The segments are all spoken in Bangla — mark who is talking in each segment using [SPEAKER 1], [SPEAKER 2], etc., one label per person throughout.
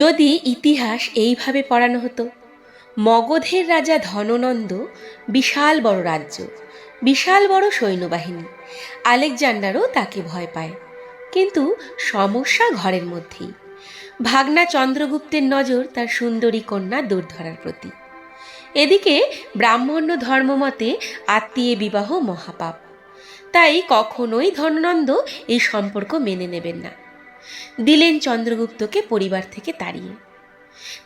[SPEAKER 1] যদি ইতিহাস এইভাবে পড়ানো হতো, মগধের রাজা ধননন্দ বিশাল বড় রাজ্য, বিশাল বড় সৈন্যবাহিনী, আলেকজান্ডারও তাকে ভয় পায়। কিন্তু সমস্যা ঘরের মধ্যেই। ভাগনা চন্দ্রগুপ্তের নজর তার সুন্দরী কন্যা দুর্ধরার প্রতি। এদিকে ব্রাহ্মণ্য ধর্মমতে আত্মীয় বিবাহ মহাপাপ। তাই কখনোই ধননন্দ এই সম্পর্ক মেনে নেবেন না। দিলেন চন্দ্রগুপ্তকে পরিবার থেকে তাড়িয়ে।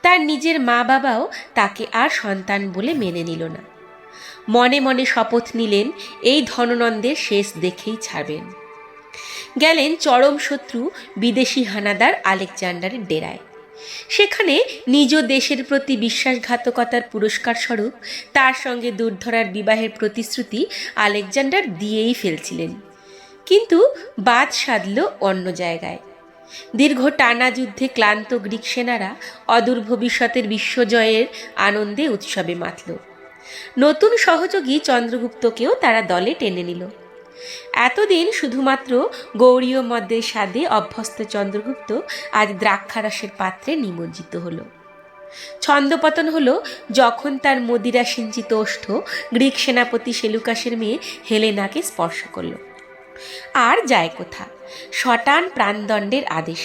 [SPEAKER 1] তার নিজের মা বাবাও তাকে আর সন্তান বলে মেনে নিল না। মনে মনে শপথ নিলেন, এই ধননন্দের শেষ দেখেই ছাড়বেন। গেলেন চরম শত্রু বিদেশি হানাদার আলেকজান্ডারের ডেরায়। সেখানে নিজ দেশের প্রতি বিশ্বাসঘাতকতার পুরস্কার স্বরূপ তার সঙ্গে দুর্ধরার বিবাহের প্রতিশ্রুতি আলেকজান্ডার দিয়েই ফেলছিলেন। কিন্তু বাদ সাধল অন্য জায়গায়। দীর্ঘ টানা যুদ্ধে ক্লান্ত গ্রিক সেনারা অদূর ভবিষ্যতের বিশ্বজয়ের আনন্দে উৎসবে মাতল। নতুন সহযোগী চন্দ্রগুপ্তকেও তারা দলে টেনে নিল। এতদিন শুধুমাত্র গৌরীয় মদ্যের স্বাদে অভ্যস্ত চন্দ্রগুপ্ত আজ দ্রাক্ষারসের পাত্রে নিমজ্জিত হলো। ছন্দপতন হল যখন তার মদিরা সিঞ্চিত ওষ্ঠ গ্রিক সেনাপতি সেলুকাসের মেয়ে হেলেনাকে স্পর্শ করল। আর যায় কোথা? শটান প্রাণদণ্ডের আদেশ।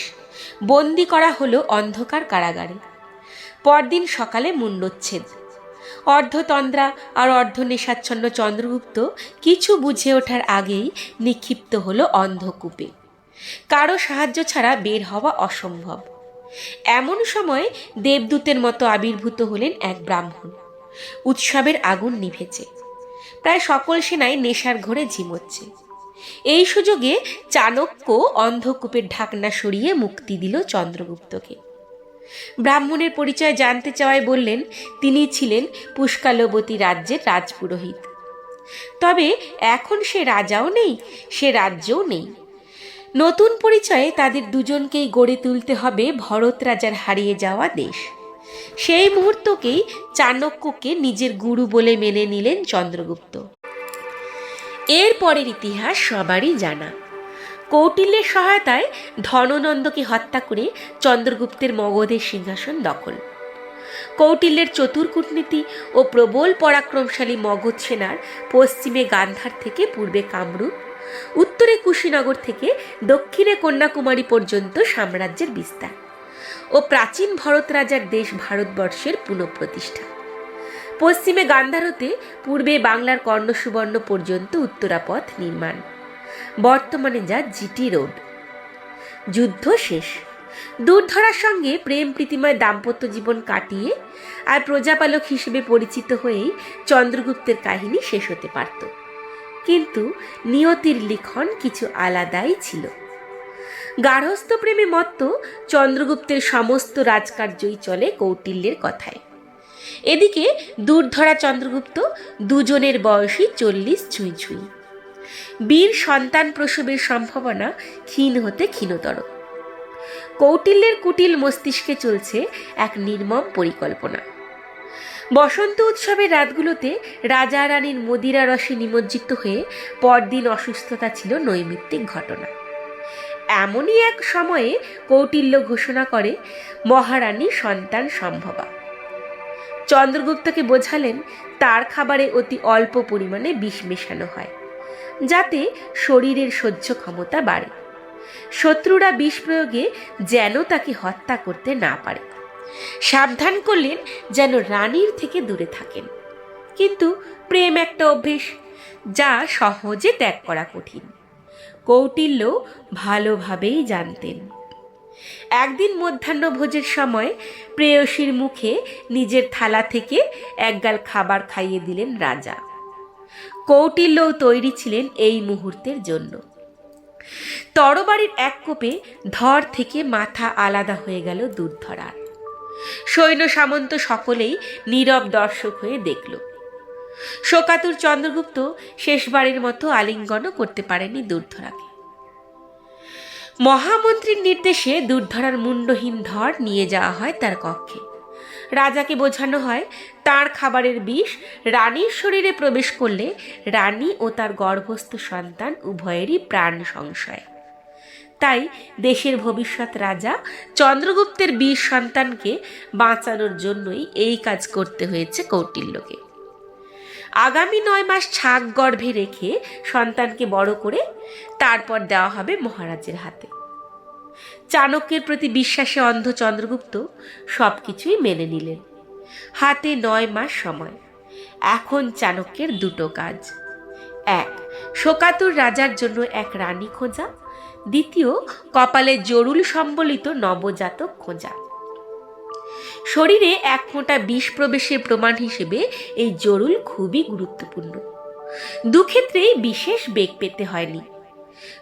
[SPEAKER 1] বন্দি করা হলো অন্ধকার কারাগারে। পরদিন সকালে মুন্ডচ্ছেদ। অর্ধতন্দ্রা আর অর্ধ নেশাচ্ছন্ন চন্দ্রগুপ্ত কিছু বুঝে ওঠার আগেই নিক্ষিপ্ত হলো অন্ধকূপে। কারও সাহায্য ছাড়া বের হওয়া অসম্ভব। এমন সময় দেবদূতের মতো আবির্ভূত হলেন এক ব্রাহ্মণ। উৎসবের আগুন নিভেছে। প্রায় সকল সেনাই নেশার ঘরে ঝিমোচ্ছে। এই সুযোগে চাণক্য অন্ধকূপের ঢাকনা সরিয়ে মুক্তি দিল চন্দ্রগুপ্তকে। ব্রাহ্মণের পরিচয় জানতে চাওয়ায় বললেন, তিনি ছিলেন পুষ্কালবতী রাজ্যের রাজপুরোহিত। তবে এখন সে রাজাও নেই, সে রাজ্যও নেই। নতুন পরিচয়ে তাদের দুজনকেই গড়ে তুলতে হবে ভরত রাজার হারিয়ে যাওয়া দেশ। সেই মুহূর্তকেই চাণক্যকে নিজের গুরু বলে মেনে নিলেন চন্দ্রগুপ্ত। এর পরের ইতিহাস সবারই জানা। কৌটিল্যের সহায়তায় ধননন্দকে হত্যা করে চন্দ্রগুপ্তের মগধের সিংহাসন দখল। কৌটিল্যের চতুর কূটনীতি ও প্রবল পরাক্রমশালী মগধ সেনার পশ্চিমে গান্ধার থেকে পূর্বে কামরূপ, উত্তরে কুশীনগর থেকে দক্ষিণে কন্যাকুমারী পর্যন্ত সাম্রাজ্যের বিস্তার ও প্রাচীন ভরত রাজার দেশ ভারতবর্ষের পুনঃপ্রতিষ্ঠা। পশ্চিমে গান্ধারতে, পূর্বে বাংলার কর্ণসুবর্ণ পর্যন্ত উত্তরাপথ নির্মাণ। বর্তমানে যা জিটি রোড। যুদ্ধ শেষ। দূরধরার সঙ্গে প্রেম প্রীতিময় দাম্পত্য জীবন কাটিয়ে আর প্রজাপালক হিসেবে পরিচিত হয়েই চন্দ্রগুপ্তের কাহিনী শেষ হতে পারত। কিন্তু নিয়তির লিখন কিছু আলাদাই ছিল। গার্হস্থ প্রেমে মত্ত চন্দ্রগুপ্তের সমস্ত রাজকার্যই চলে কৌটিল্যের কথায়। এদিকে দূরধরা চন্দ্রগুপ্ত দুজনের বয়সী চল্লিশ ছুঁই ছুঁই। বীর সন্তান প্রসবের সম্ভাবনা ক্ষীণ হতে ক্ষীণতর। কৌটিল্যের কুটিল মস্তিষ্কে চলছে এক নির্মম পরিকল্পনা। বসন্ত উৎসবের রাতগুলোতে রাজা রানীর মদিরা রসে নিমজ্জিত হয়ে পরদিন অসুস্থতা ছিল নৈমিত্তিক ঘটনা। এমনই এক সময়ে কৌটিল্য ঘোষণা করে, মহারানী সন্তান সম্ভবা। চন্দ্রগুপ্তকে বোঝালেন, তার খাবারে অতি অল্প পরিমাণে বিষ মেশানো হয়, যাতে শরীরের সহ্য ক্ষমতা বাড়ে। শত্রুরা বিষ প্রয়োগে যেন তাকে হত্যা করতে না পারে। সাবধান করলেন যেন রানীর থেকে দূরে থাকেন। কিন্তু প্রেম একটা অভ্যেস, যা সহজে ত্যাগ করা কঠিন। কৌটিল্য ভালোভাবেই জানতেন। একদিন মধ্যাহ্নভোজের সময় প্রেয়সীর মুখে নিজের থালা থেকে একগাল খাবার খাইয়ে দিলেন রাজা। কৌটিল্যও তৈরি ছিলেন এই মুহূর্তের জন্য। তরবারির এক কোপে ধর থেকে মাথা আলাদা হয়ে গেল দুর্ধরার সৈন্য সামন্ত সকলেই নীরব দর্শক হয়ে দেখল। শোকাতুর চন্দ্রগুপ্ত শেষবারের মতো আলিঙ্গনও করতে পারেনি দুর্ধরাকে মহামন্ত্রীর নির্দেশে দুর্ধরার মুন্ডহীন ধর নিয়ে যাওয়া হয় তার কক্ষে। রাজাকে বোঝানো হয়, তার খাবারের বিষ রানীর শরীরে প্রবেশ করলে রানী ও তার গর্ভস্থ সন্তান উভয়েরই প্রাণ সংশয়। তাই দেশের ভবিষ্যৎ রাজা চন্দ্রগুপ্তের বীর সন্তানকে বাঁচানোর জন্যই এই কাজ করতে হয়েছে কৌটিল্যকে। আগামী নয় মাস ছাগ গর্ভে রেখে সন্তানকে বড় করে তারপর দেওয়া হবে মহারাজের হাতে। চাণক্যের প্রতি বিশ্বাসে অন্ধ চন্দ্রগুপ্ত সব কিছুই মেনে নিলেন। হাতে নয় মাস সময়। এখন চাণক্যের দুটো কাজ। এক, শোকাতুর রাজার জন্য এক রানী খোঁজা। দ্বিতীয়, কপালে জরুল সম্বলিত নবজাতক খোঁজা। শরীরে এক ফোঁটা বিষ প্রবেশের প্রমাণ হিসেবে এই জরুল খুবই গুরুত্বপূর্ণ। দুক্ষেত্রেই বিশেষ বেগ পেতে হয়নি।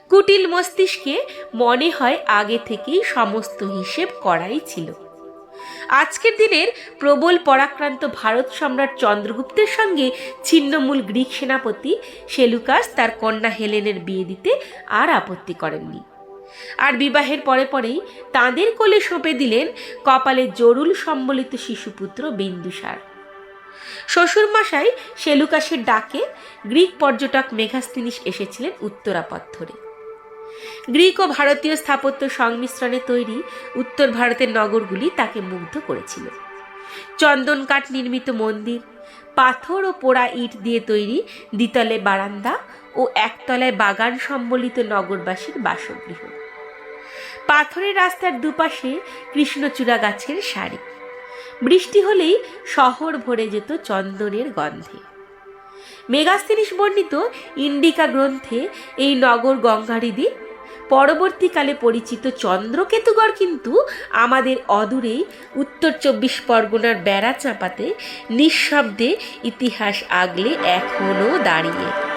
[SPEAKER 1] কুটিল মস্তিষ্কে মনে হয় আগে থেকেই সমস্ত হিসেব করাই ছিল। আজকের দিনের প্রবল পরাক্রান্ত ভারত সম্রাট চন্দ্রগুপ্তের সঙ্গে ছিন্নমূল গ্রিক সেনাপতি সেলুকাস তার কন্যা হেলেনের বিয়ে দিতে আর আপত্তি করেননি। আর বিবাহের পরে পরেই তাঁদের কোলে সঁপে দিলেন কপালে জরুল সম্বলিত শিশুপুত্র বিন্দুসার। শ্বশুরমশাই সেলুকাসের ডাকে গ্রিক পর্যটক মেঘাস্তিনিস এসেছিলেন উত্তরাপথ ধরে গ্রিক ও ভারতীয় স্থাপত্য সংমিশ্রণে তৈরি উত্তর ভারতের নগরগুলি তাকে মুগ্ধ করেছিল। চন্দন কাঠ নির্মিত মন্দির, পাথর ও পোড়া ইট দিয়ে তৈরি দ্বিতলে বারান্দা ও একতলায় বাগান সম্বলিত নগরবাসীর বাসগৃহ। পাথরের রাস্তার দুপাশে কৃষ্ণচূড়া গাছের সারি। বৃষ্টি হলেই শহর ভরে যেত চন্দনের গন্ধে। মেগাস্তিনিস বর্ণিত ইন্ডিকা গ্রন্থে এই নগর গঙ্গারিদি পরবর্তীকালে পরিচিত চন্দ্রকেতুগড় কিন্তু আমাদের অদূরেই উত্তর চব্বিশ পরগনার বেড়া চাপাতে নিঃশব্দে ইতিহাস আগলে এখনও দাঁড়িয়ে।